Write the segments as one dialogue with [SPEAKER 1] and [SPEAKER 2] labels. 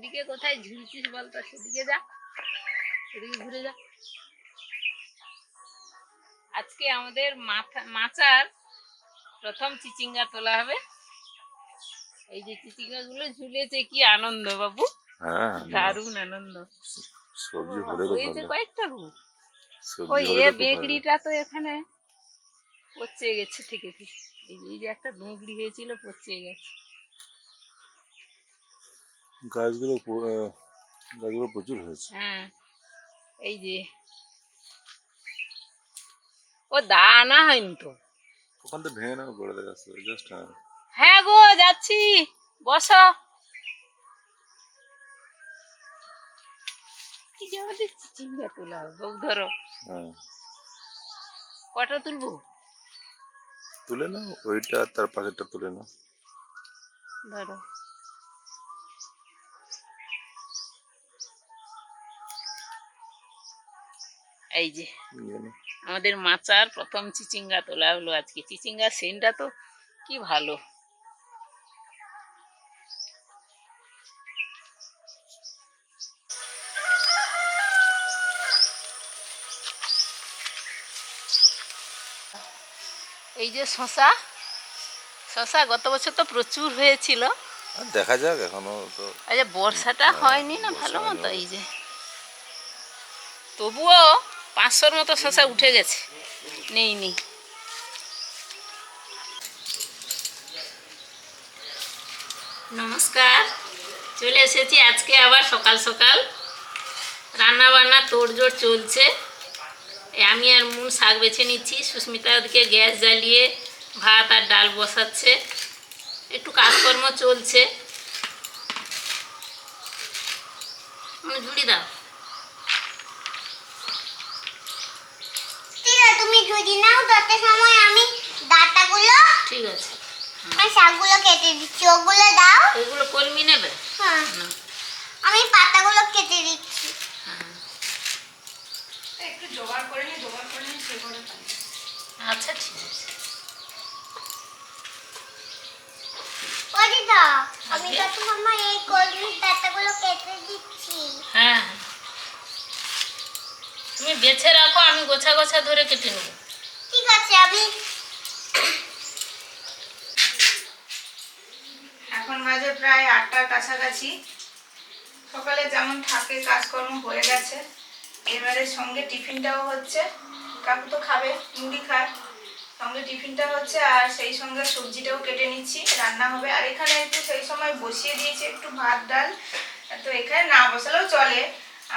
[SPEAKER 1] এদিকে কোথায় ঝুলছিস বলতো? সেদিকে যা। সেদিকে ঘুরে যা। আজকে আমাদের মাথা মাচার প্রথম চিচিঙ্গা তোলা হবে। এই যে চিচিঙ্গা গুলো ঝুলেছে কি আনন্দ বাবু।
[SPEAKER 2] হ্যাঁ
[SPEAKER 1] দারুণ আনন্দ।
[SPEAKER 2] সবজি হলে তো
[SPEAKER 1] হয়েছে
[SPEAKER 2] ভালো
[SPEAKER 1] কয়েকটা হুক ওই এ। বেগড়িটা তো এখানে পচে গেছে থেকে যে- এই যে একটা বেগড়ি হয়েছিল পচে গেছে।
[SPEAKER 2] গাছগুলো গাছগুলো প্রচুর হয়েছে।
[SPEAKER 1] হ্যাঁ এই যে। ও দা আনা হয়নি তো?
[SPEAKER 2] ওখান থেকে ভেঙে নেওয়া করে দেখা জাস্ট হ্যাঁ।
[SPEAKER 1] হ্যাঁ গো যাচ্ছি। বসো। কি যে আমাদের চিচিঙ্গা তোলা বউ ধরো।
[SPEAKER 2] হ্যাঁ।
[SPEAKER 1] কটা তুলবো?
[SPEAKER 2] তুলে নাও ওইটা তার পাশেরটা তুলে নাও।
[SPEAKER 1] ধরো। এই যে। আমাদের মাচার প্রথম চিচিঙ্গা তোলা হলো আজকে। চিচিঙ্গা সেন্টটা তো কি ভালো। এই যে শশা শশা গত বছর তো প্রচুর হয়েছিল।
[SPEAKER 2] দেখা যাক এখনও তো
[SPEAKER 1] এই যে বর্ষাটা
[SPEAKER 2] হ্যাঁ,
[SPEAKER 1] হয়নি না ভালো মতো? এই যে। তবুও পাঁচশোর মতো শশা উঠে গেছে। নেই নি নমস্কার। চলে এসেছি আজকে আবার সকাল সকাল। রান্না বান্না তোড়জোড় চলছে। আমি আর মুন শাক বেছে নিচ্ছি। সুস্মিতা ওদিকে গ্যাস জ্বালিয়ে ভাত আর ডাল বসাচ্ছে। একটু কাজকর্ম চলছে। ঝুড়ি দাও
[SPEAKER 3] ঠিক আছে নাও তত সময় আমি ডাটাগুলো
[SPEAKER 1] ঠিক আছে।
[SPEAKER 3] আর শাকগুলো কেটে দিচ্ছি ওগুলো দাও।
[SPEAKER 1] এগুলো কলমি নেবে?
[SPEAKER 3] হ্যাঁ। আমি পাতাগুলো কেটে দিচ্ছি।
[SPEAKER 1] একটু জোগাড় করে নি জোগাড় করে নি সে করে আচ্ছা ঠিক আছে।
[SPEAKER 3] ওই আমি তত সময় এই কলমির ডাটাগুলো কেটে দিচ্ছি।
[SPEAKER 1] হ্যাঁ। তুমি বেছে রাখো আমি গোছা গোছা ধরে কেটে নেব।
[SPEAKER 4] এখন বাজে প্রায় আটটার কাছাকাছি। সকালে যেমন থাকে, কাজকর্ম হয়ে গেছে। এবারে সঙ্গে টিফিনটাও হচ্ছে। কাকু তো খাবে, মুড়ি খায়। সঙ্গে টিফিনটা হচ্ছে, আর সেই সঙ্গে সবজিটাও কেটে নিচ্ছি, রান্না হবে। আর এখানে একটু সেই সময় বসিয়ে দিয়েছি একটু ভাত, ডাল। তো এখানে না বসালেও চলে।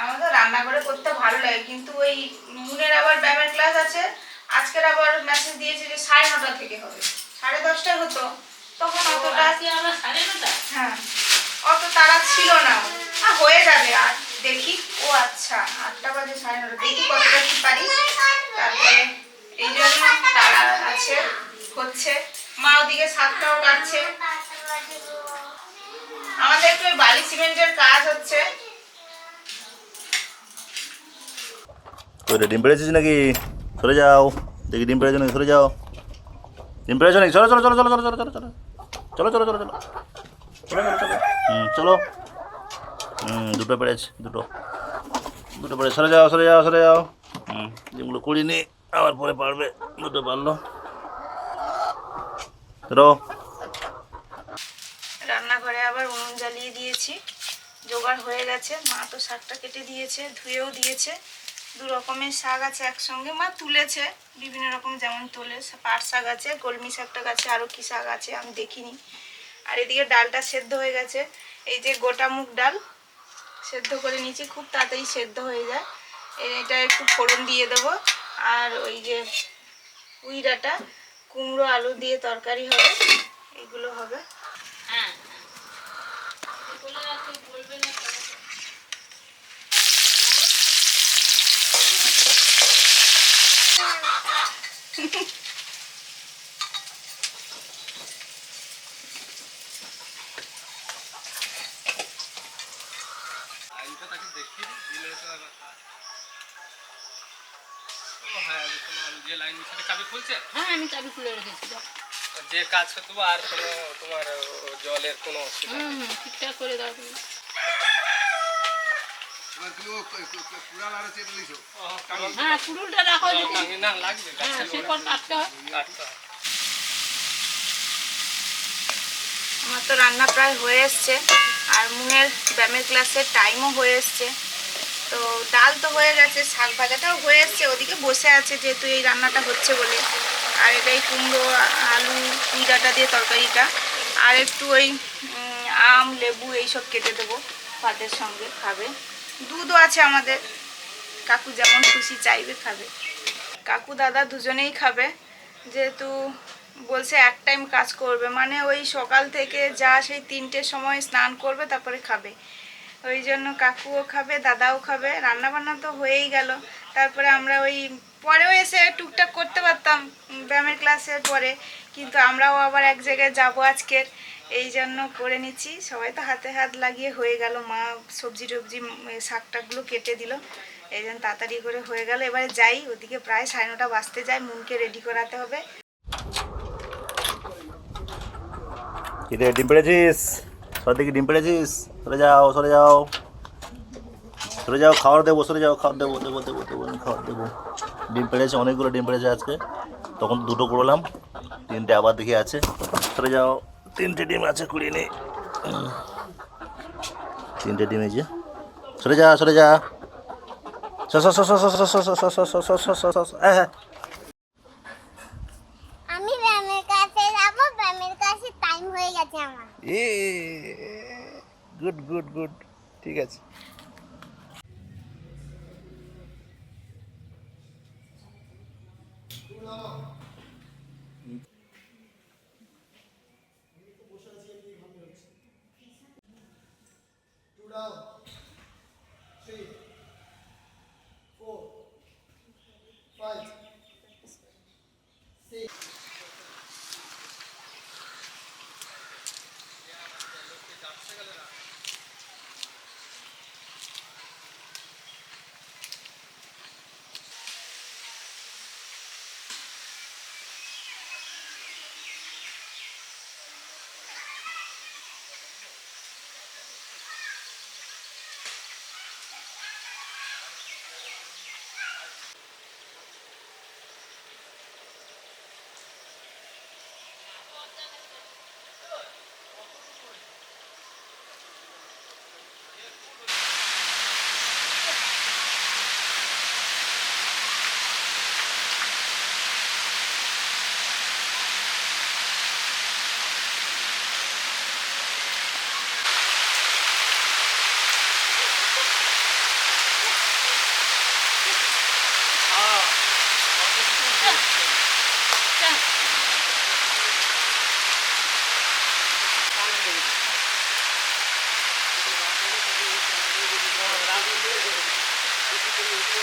[SPEAKER 4] আমার তো রান্না করে করতে ভালো লাগে, কিন্তু ওই মুনের আবার ব্যায়ামের ক্লাস আছে। আজকের আবার মেসেজ দিয়েছে যে সাড়ে নটা থেকে হবে। সাড়ে দশটায় হতো তখন অতটা
[SPEAKER 1] আজকে আমরা সাড়ে নটা?
[SPEAKER 4] হ্যাঁ অত তারা ছিল না। হ্যাঁ হয়ে যাবে আর দেখি ও আচ্ছা আটটা বাজে সাড়ে নটা দেখি কতটা কি পারি। তারপরে এই জন্য তারা আছে হচ্ছে। মা ওদিকে সাতটাও কাটছে। আমাদের একটু ওই বালি সিমেন্টের কাজ হচ্ছে।
[SPEAKER 2] তো নাকি? সরে যাও। দেখি ডিম নাকি? সরে যাও। ডিম নাকি? চলো চলো চলো চলো চলো চলো চলো। চলো চলো চলো চলো। চলো চলো হুম দুটো পেড়েছে দুটো। দুটো পেড়ে সরে যাও সরে যাও সরে যাও। হুম, ডিমগুলো কুড়িনি আবার পরে পারবে। দুটো পারল। রো
[SPEAKER 4] রান্নাঘরে আবার উনুন জ্বালিয়ে দিয়েছি। জোগাড় হয়ে গেছে। মা তো শাকটা কেটে দিয়েছে, ধুয়েও দিয়েছে। দু রকমের শাক আছে একসঙ্গে। মা তুলেছে, বিভিন্ন রকম যেমন তোলে, পাট শাক আছে কলমি শাকটা গাছে আরও কী শাক আছে আমি দেখিনি। আর এদিকে ডালটা সেদ্ধ হয়ে গেছে। এই যে গোটা মুগ ডাল সেদ্ধ করে নিয়েছি, খুব তাড়াতাড়ি সেদ্ধ হয়ে যায়। এটা একটু ফোড়ন দিয়ে দেবো। আর ওই যে উইরাটা, কুমড়ো আলু দিয়ে তরকারি হবে, এগুলো হবে
[SPEAKER 1] হ্যাঁ বলে রাখো বলবে না তো।
[SPEAKER 5] হ্যাঁ কোনো যে লাইন সেটা চাবি খুলছে
[SPEAKER 1] হ্যাঁ আমি চাবি খুলে রেখেছি
[SPEAKER 5] যে কাজ করতে আর কোনো তোমার জলের কোনো অসুবিধা
[SPEAKER 1] হুম হুম, ঠিকঠাক করে দাও তুমি। হ্যাঁ কুড়ুলটা রাখো
[SPEAKER 5] না লাগবে
[SPEAKER 1] হ্যাঁ কাটতে হয়।
[SPEAKER 4] আমার তো রান্না প্রায় হয়ে এসছে আর মুনের ব্যায়ামের ক্লাসের টাইমও হয়ে এসছে। তো ডাল তো হয়ে গেছে শাক ভাজাটাও হয়ে এসছে ওদিকে বসে আছে যেহেতু এই রান্নাটা হচ্ছে বলে। আর এটাই কুমড়ো, আলু পুঁই দিয়ে তরকারিটা, আর একটু ওই আম, লেবু এইসব কেটে দেবো ভাতের সঙ্গে, খাবে। দুধও আছে আমাদের। কাকু যেমন খুশি চাইবে, খাবে। কাকু দাদা দুজনেই খাবে। যেহেতু বলছে এক টাইম কাজ করবে মানে ওই সকাল থেকে যা সেই তিনটের সময় স্নান করবে, তারপরে খাবে। ওই জন্য কাকুও খাবে, দাদাও খাবে। রান্না বান্না তো হয়েই গেল। তারপরে আমরা ওই পরেও এসে টুকটাক করতে পারতাম ব্যায়ামের ক্লাসের পরে, কিন্তু আমরাও আবার এক জায়গায় যাব আজকের। এই জন্য করে নিচ্ছি। সবাই তো হাতে হাত লাগিয়ে হয়ে গেল। মা সবজি টবজি শাক টাকগুলো কেটে দিল। এই জন্য তাড়াতাড়ি করে হয়ে গেল। এবারে যাই, ওদিকে প্রায় সাড়ে নটা বাজতে যায়। মুনকে রেডি করাতে হবে।
[SPEAKER 2] যাও যাও। সরে যাও খাবার দেবো সরে যাও খাবার দেবো দেবো দেবো দেবো খাবার দেবো। ডিম পেড়েছে অনেকগুলো ডিম পেড়েছে আজকে তখন দুটো করলাম তিনটে আবার দেখি আছে চলে যাও তিনটে ডিম আছে কুড়ি নেই তিনটে ডিম এসে সরে যা সরে যা গুড গুড গুড ঠিক আছে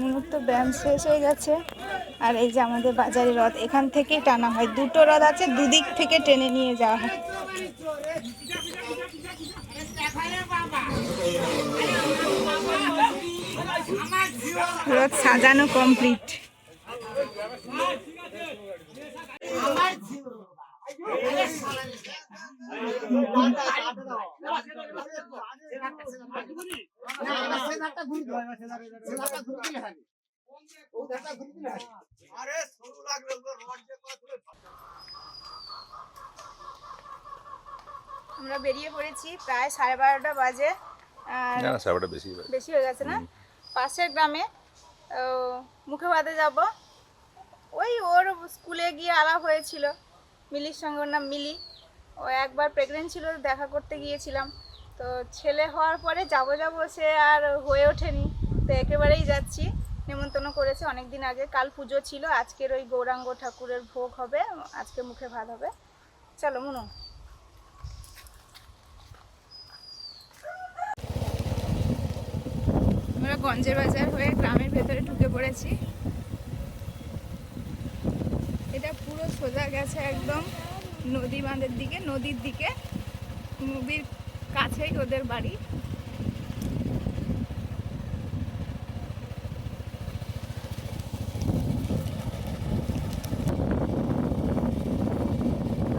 [SPEAKER 4] মুনুর তো ব্যায়াম শেষ হয়ে গেছে। আর এই যে আমাদের বাজারে রথ, এখান থেকে টানা হয়। দুটো রথ আছে, দুদিক থেকে টেনে নিয়ে যাওয়া হয়। রথ সাজানো কমপ্লিট আমরা বেরিয়ে পড়েছি প্রায় সাড়ে বারোটা বাজে। আর
[SPEAKER 2] না না সাবাটা বেশি
[SPEAKER 4] বেশি হয়ে গেছে না? পাশের গ্রামে ও, মুখে বাদে যাব। ওই ওর স্কুলে গিয়ে আলাপ হয়েছিল। মিলির সঙ্গে ওর নাম মিলি। ও একবার প্রেগনেন্ট ছিল দেখা করতে গিয়েছিলাম। তো ছেলে হওয়ার পরে যাব যাব সে আর হয়ে ওঠেনি। তো একেবারেই যাচ্ছি। নেমন্তন্ন করেছে অনেক দিন আগে। কাল পুজো ছিল। আজকের ওই গৌরাঙ্গ ঠাকুরের ভোগ হবে। আজকে মুখে ভাত হবে। চলো, মুনু। আমরা গঞ্জের বাজার হয়ে গ্রামের ভেতরে ঢুকে পড়েছি। এটা পুরো সোজা গেছে একদম নদী বাঁধের দিকে, নদীর দিকে। নদীর কাছেই ওদের বাড়ি।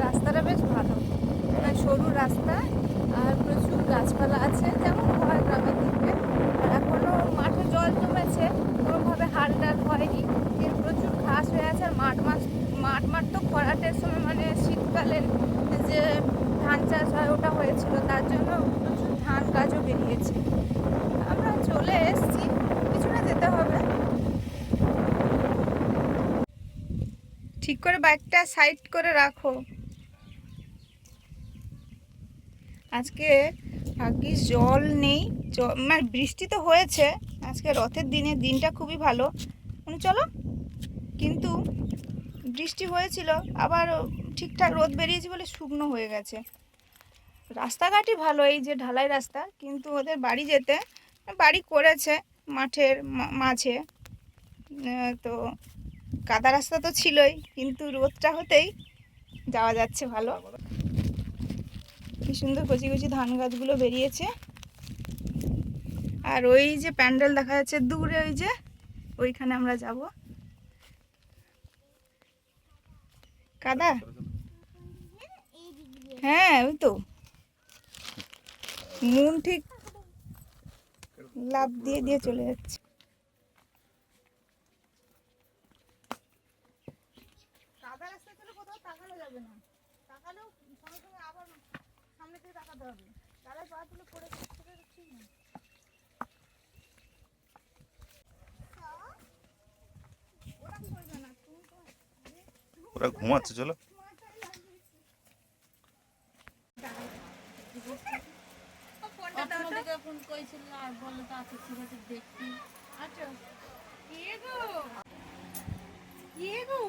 [SPEAKER 4] রাস্তাটা বেশ ভালো। মানে সরু রাস্তা আর প্রচুর গাছপালা আছে যেমন হয় গ্রামের দিকে আর এখনও মাঠে জল জমেছে কোনোভাবে হাল ডাল হয়নি এর প্রচুর ঘাস হয়ে আছে আর মাঠ মাছ মাঠ মাঠ তো খরাটের সময় মানে শীতকালের যে ধান চাষ হয় ওটা হয়েছিল তার জন্য প্রচুর ধান গাছও বেরিয়েছে আমরা চলে এসেছি কিছুটা যেতে হবে ঠিক করে বাইকটা সাইড করে রাখো। আজকে ভাগ্যিস জল নেই মানে বৃষ্টি তো হয়েছে, আজকে রথের দিনে দিনটা খুবই ভালো। মানে চলো, কিন্তু বৃষ্টি হয়েছিল, আবার ঠিকঠাক রোদ বেরিয়েছে বলে শুকনো হয়ে গেছে। রাস্তাঘাটই ভালো এই যে ঢালাই রাস্তা, কিন্তু ওদের বাড়ি যেতে, বাড়ি করেছে মাঠের মাঝে। তো কাদা রাস্তা তো ছিলই, কিন্তু রোদটা হতেই যাওয়া যাচ্ছে ভালো। কি সুন্দর কচি কচি ধান গাছগুলো বেরিয়েছে। আর ওই যে প্যান্ডেল দেখা যাচ্ছে দূরে, ওই যে ওইখানে আমরা যাব। কাদা? হ্যাঁ ওই তো। মন ঠিক লাভ দিয়ে দিয়ে চলে যাচ্ছে কাদা রাস্তা চলে কোথাও তাকানো যাবে না তাকালেও সঙ্গে সঙ্গে আবার সামনে থেকে তাকাতে হবে তারা পা তুলে পড়ে যাচ্ছে সেটা তো ঠিক না ওরকম করবে না তুমি তো
[SPEAKER 2] ওরা ঘুমাচ্ছে চলো
[SPEAKER 4] ফোনটা দাও তো।
[SPEAKER 1] ফোন করেছিল আর বলল তো আচ্ছা ঠিক আছে দেখি
[SPEAKER 4] আচ্ছা কে গো কে গো!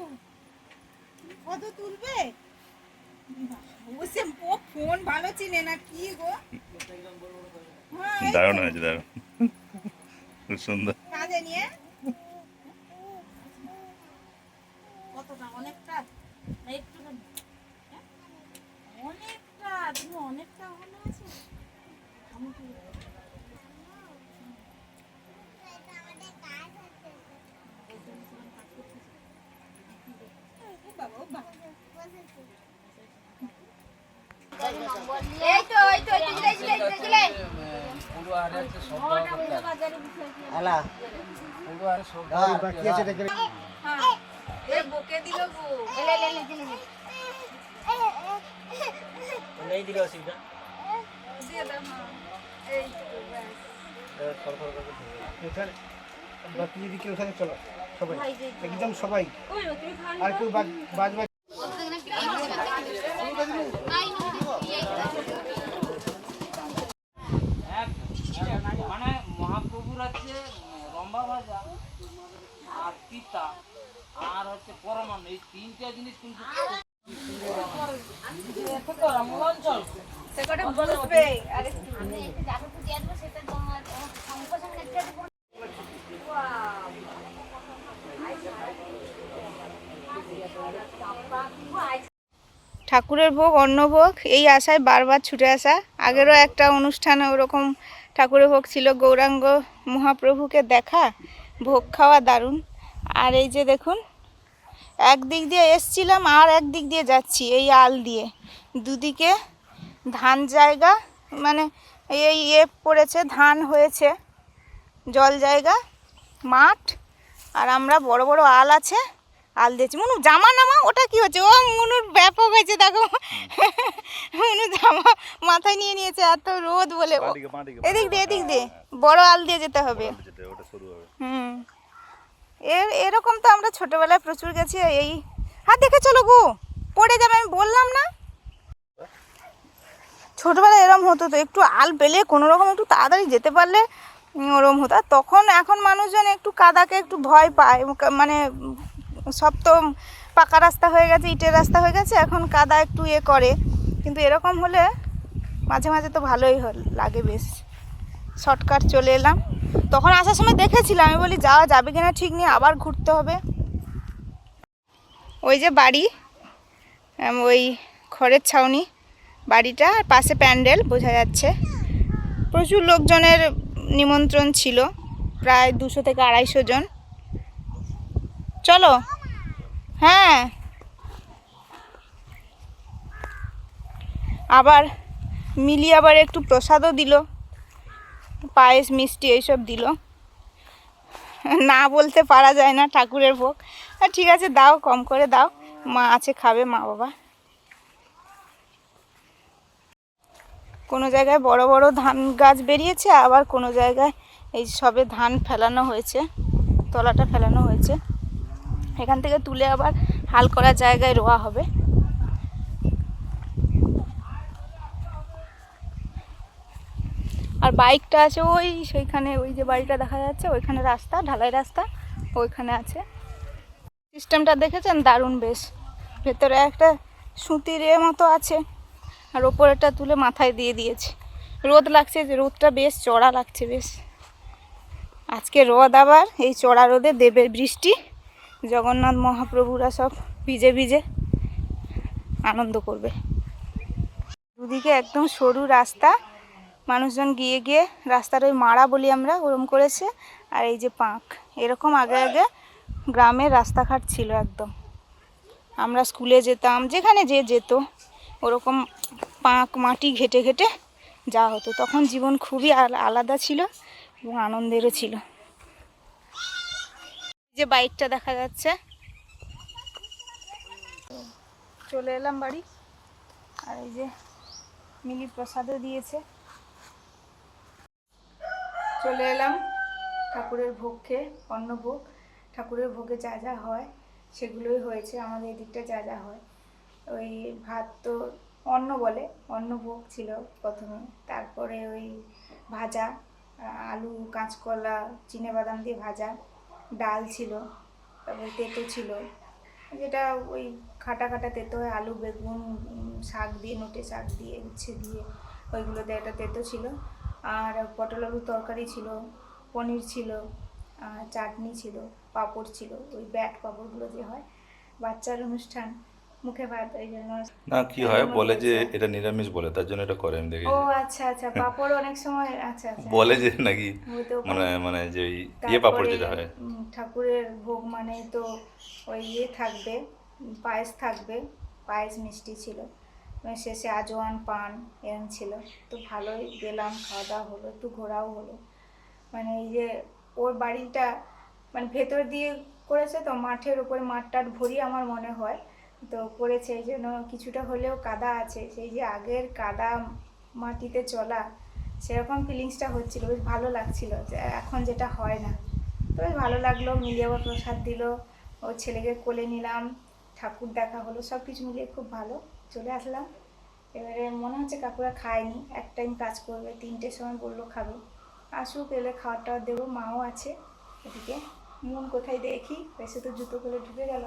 [SPEAKER 4] কত তুলবে ও সে ও ফোন ভালো চিনে না কি গো? হ্যাঁ
[SPEAKER 2] দারুণ হয়েছে দারুণ। খুব সুন্দর।
[SPEAKER 4] নিয়ে?
[SPEAKER 1] কতটা? অনেকটা? একটু হ্যাঁ? অনেকটা তুমি অনেকটা ভালো আছে
[SPEAKER 3] এই তো এই তো এই তো জিলাই জিলাই জিলাই জিলাই
[SPEAKER 4] এ বকে দিল গো
[SPEAKER 3] এলে এলে এলে জিলাই
[SPEAKER 4] দিয়ে দাও হ্যাঁ। এই তো ব্যাস।
[SPEAKER 6] বাকি দিকে ওখানে চলো সবাই। একদম সবাই। আর কেউ বাজ বাজ বাজ
[SPEAKER 5] মানে মহাপ্রভুর হচ্ছে রম্বা ভাজা আর পিতা আর হচ্ছে পরমান্ন এই তিনটা জিনিস কিন্তু অঞ্চল
[SPEAKER 4] সে কটা বুঝবে। আর ঠাকুরের ভোগ অন্নভোগ এই আশায় বারবার ছুটে আসা। আগেরও একটা অনুষ্ঠানে ওরকম ঠাকুরের ভোগ ছিল গৌরাঙ্গ মহাপ্রভুকে দেখা ভোগ খাওয়া দারুণ। আর এই যে দেখুন একদিক দিয়ে এসছিলাম আর একদিক দিয়ে যাচ্ছি এই আল দিয়ে। দুদিকে ধান জায়গা মানে এই ইয়ে পড়েছে ধান হয়েছে জল জায়গা মাঠ আর আমরা বড় বড় আল আছে আল দিয়েছি। মনু জামা নামা ওটা কি হচ্ছে? ও মনুর ব্যাপক হয়েছে দেখো। মনু জামা মাথায় নিয়ে নিয়েছে এত রোদ বলে। এদিক দিয়ে এদিক দিয়ে। বড় আল দিয়ে যেতে হবে। হুম। এর, এরকম তো আমরা ছোটবেলায় প্রচুর গেছি এই হ্যাঁ দেখে চলো গো। পড়ে যাবে, আমি বললাম না। ছোটোবেলায় এরম হতো তো, একটু আল পেলে কোনো রকম একটু তাড়াতাড়ি যেতে পারলে ওরম হতো। তখন এখন মানুষজন একটু কাদাকে একটু ভয় পায় মানে সব তো পাকা রাস্তা হয়ে গেছে, ইটের রাস্তা হয়ে গেছে, এখন কাদা একটু ইয়ে করে। কিন্তু এরকম হলে মাঝে মাঝে তো ভালোই লাগে বেশ। শর্টকাট চলে এলাম। তখন আসার সময় দেখেছিলাম। আমি বলি, যাওয়া যাবে কিনা ঠিক নেই, আবার ঘুরতে হবে। ওই যে বাড়ি ওই খড়ের ছাউনি বাড়িটা, আর পাশে প্যান্ডেল, বোঝা যাচ্ছে। প্রচুর লোকজনের নিমন্ত্রণ ছিল, প্রায় দুশো থেকে আড়াইশো জন। চলো। হ্যাঁ। আবার মিলি আবার একটু প্রসাদও দিল। পায়েস, মিষ্টি এইসব দিল। না বলতে পারা যায় না ঠাকুরের ভোগ। আর ঠিক আছে, দাও, কম করে দাও। মা আছে, খাবে মা বাবা। কোনো জায়গায় বড় বড় ধান গাছ বেরিয়েছে, আবার কোনো জায়গায় এই সবে ধান ফেলানো হয়েছে, তলাটা ফেলানো হয়েছে। এখান থেকে তুলে আবার হাল করা জায়গায় রোয়া হবে। আর বাইকটা আছে ওই, সেইখানে ওই যে বাড়িটা দেখা যাচ্ছে, ওইখানে রাস্তা, ঢালাই রাস্তা, ওইখানে আছে। সিস্টেমটা দেখেছেন? দারুণ বেশ। ভেতরে একটা সুতির এ মতো আছে, আর ওপরেটা তুলে মাথায় দিয়ে দিয়েছে। রোদ লাগছে যে, রোদটা বেশ, চড়া লাগছে বেশ। আজকে রোদ আবার, এই চড়া রোদে দেবের বৃষ্টি। জগন্নাথ মহাপ্রভুরা সব ভিজে ভিজে আনন্দ করবে। দুদিকে একদম সরু রাস্তা মানুষজন গিয়ে গিয়ে রাস্তার ওই মারা বলি আমরা, ওরম করেছে। আর এই যে পাঁক, এরকম আগে আগে গ্রামের রাস্তাঘাট ছিল একদম। আমরা স্কুলে যেতাম, যেখানে যে যেত, ওরকম পাঁক, মাটি ঘেটে ঘেটে যাওয়া হতো। তখন জীবন খুবই আলা- আলাদা ছিল এবং আনন্দেরও ছিল। যে বাইকটা দেখা যাচ্ছে। চলে এলাম বাড়ি। আর এই যে মিলি প্রসাদও দিয়েছে। চলে এলাম। ঠাকুরের ভোগ খেয়ে অন্নভোগ, ঠাকুরের ভোগে যা যা হয়, সেগুলোই হয়েছে। আমাদের এদিকটা যা যা হয়। ওই ভাত তো অন্ন বলে অন্ন ভোগ ছিল প্রথমে। তারপরে ওই ভাজা, আলু, কাঁচকলা বাদাম দিয়ে ভাজা, ডাল ছিল, তারপরে তেঁতো ছিল। যেটা ওই খাটা খাটা তেঁতো হয়, আলু, বেগুন শাক দিয়ে, নোটে শাক দিয়ে, উচ্ছে দিয়ে, ওইগুলোতে একটা তেঁতো ছিল। আর পটল আলুর তরকারি ছিল পনির ছিল আর চাটনি ছিল পাঁপড় ছিল ওই ব্যাট পাঁপড়গুলো যে হয় বাচ্চার অনুষ্ঠান মুখে ভাত ওই জন্য
[SPEAKER 7] না কি হয়? বলে যে এটা নিরামিষ বলে তার জন্য এটা করে আমি
[SPEAKER 4] দেখি
[SPEAKER 7] ও
[SPEAKER 4] আচ্ছা আচ্ছা পাঁপড় অনেক সময় আচ্ছা আচ্ছা।
[SPEAKER 7] বলে যে নাকি মানে মানে যে ইয়ে পাপড় যেটা হয়।
[SPEAKER 4] ঠাকুরের ভোগ মানে তো ওই ইয়ে থাকবে পায়েস থাকবে পায়েস মিষ্টি ছিল। শেষে আজওয়ান পান, এরম ছিল। তো ভালোই গেলাম খাওয়া দাওয়া হলো, একটু ঘোরাও হলো। মানে এই যে ওর বাড়িটা মানে ভেতর দিয়ে করেছে তো মাঠের উপরে, মাঠ টাট ভরি আমার মনে হয়। তো করেছে, এই জন্য কিছুটা হলেও কাদা আছে। সেই যে আগের কাদা মাটিতে চলা, সেরকম ফিলিংসটা হচ্ছিল, বেশ ভালো লাগছিল যে এখন যেটা হয় না। তো বেশ ভালো লাগল, মিলিয়ে আবার প্রসাদ দিল, ওর ছেলেকে কোলে নিলাম, ঠাকুর দেখা হলো সব কিছু মিলিয়ে খুব ভালো। চলে আসলাম। এবারে মনে হচ্ছে কাকুরা খায়নি, এক টাইম কাজ করবে, তিনটের সময় বলল খাবে। আসুক, এলে খাওয়ার টাওয়ার দেবো, মাও আছে এদিকে। মন কোথায় দেখি? এসে তো জুতো খুলে ঢুকে গেল।